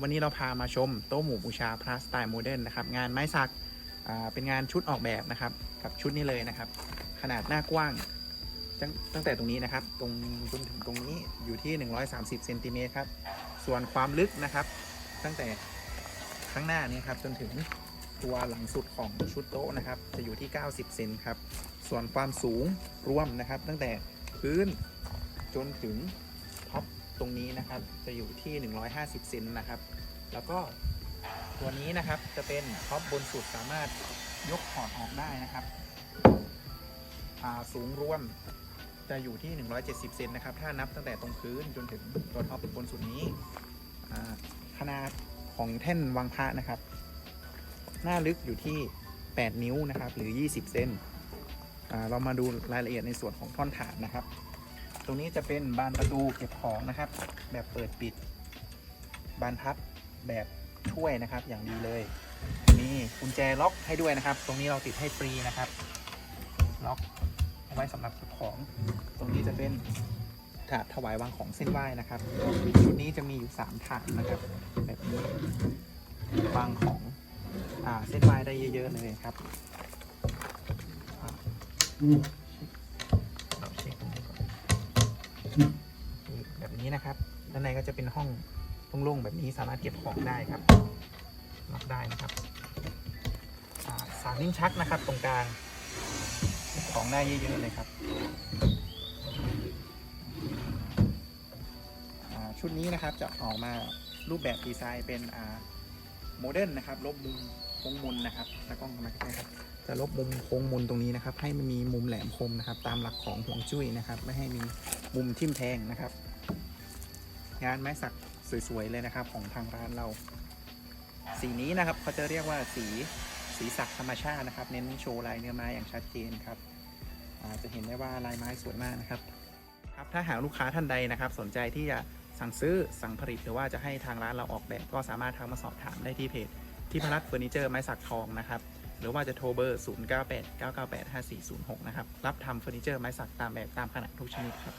วันนี้เราพามาชมโต๊ะหมู่บูชาพระสไตล์โมเดิร์นนะครับงานไม้สักเป็นงานชุดออกแบบนะครับ กับชุดนี้เลยนะครับ ขนาดหน้ากว้างตั้งตั้งแต่ตรงนี้นะครับ ตรงจนถึงตรงนี้อยู่ที่ 130เซนติเมตรครับส่วนความลึกนะครับ ตั้งแต่ข้างหน้านี้ครับจนถึงตัวหลังสุดของชุดโต๊ะนะครับ จะอยู่ที่ 90เซนครับส่วนความสูงรวมนะครับ ตั้งแต่พื้นจนถึง ตรงนี้นะครับจะอยู่ที่ 150เซนนะครับ แล้วก็ตัวนี้นะครับจะเป็นท็อปบนสุดสามารถยกถอดออกได้นะครับอาสูงรวมจะอยู่ที่ 170 เซนนะครับ ถ้านับตั้งแต่ตรงพื้นจนถึงตัวท็อปบนสุดนี้ขนาดของแท่นวางพระนะครับ หน้าลึกอยู่ที่ 8 นิ้วนะครับ หรือ 20 เซนเรามาดูรายละเอียดในส่วนของท่อนฐานนะครับ ตรงนี้จะเป็นบานประตูเก็บของนะครับ แบบเปิดปิด บานพับแบบช่วยนะครับ อย่างดีเลยมีกุญแจล็อกให้ด้วยนะครับ ตรงนี้เราติดให้ฟรีนะครับ ล็อกเอาไว้สำหรับเก็บของ ตรงนี้จะเป็นถาดถวายวางของเส้นไหว้นะครับชุดนี้จะมีอยู่3ถาดนะครับ แบบนี้วางของอ่าเส้นไหว้ได้เยอะ ๆ เลยครับ นี้นะครับด้านในก็จะเป็นห้องโล่งๆแบบนี้สามารถเก็บของได้ครับล็อกได้นะครับสามนิ้วชักนะครับ ตรงกลางเก็บของได้เยอะๆเลยครับชุดนี้นะครับจะออกมารูปแบบดีไซน์เป็นโมเดิร์นนะครับ ลบมุมโค้งมุนนะครับแล้วกล้องมาใกล้ครับ จะลบมุมโค้งมุนตรงนี้นะครับ ให้มันมีมุมแหลมคมนะครับ ตามหลักของห่วงจุ้ยนะครับ ไม่ให้มีมุมทิ่มแทงนะครับ งานไม้สักสวยๆเลยนะครับ ของทางร้านเรา สีนี้นะครับเขาจะเรียกว่าสีสีสักธรรมชาตินะครับ เน้นโชว์ลายเนื้อไม้อย่างชัดเจนครับอาจะเห็นได้ว่าลายไม้สวยมากนะครับครับถ้าหากลูกค้าท่านใดนะครับ สนใจที่จะสั่งซื้อสั่งผลิตหรือว่าจะให้ทางร้านเราออกแบบ ก็สามารถทักมาสอบถามได้ที่เพจที่พรัตเฟอร์นิเจอร์ไม้สักทองนะครับหรือว่าจะโทรเบอร์ 0 9 8 9 9 8 5 4 0 6 นะครับ รับทำเฟอร์นิเจอร์ไม้สักตามแบบตามขนาดทุกชนิดครับ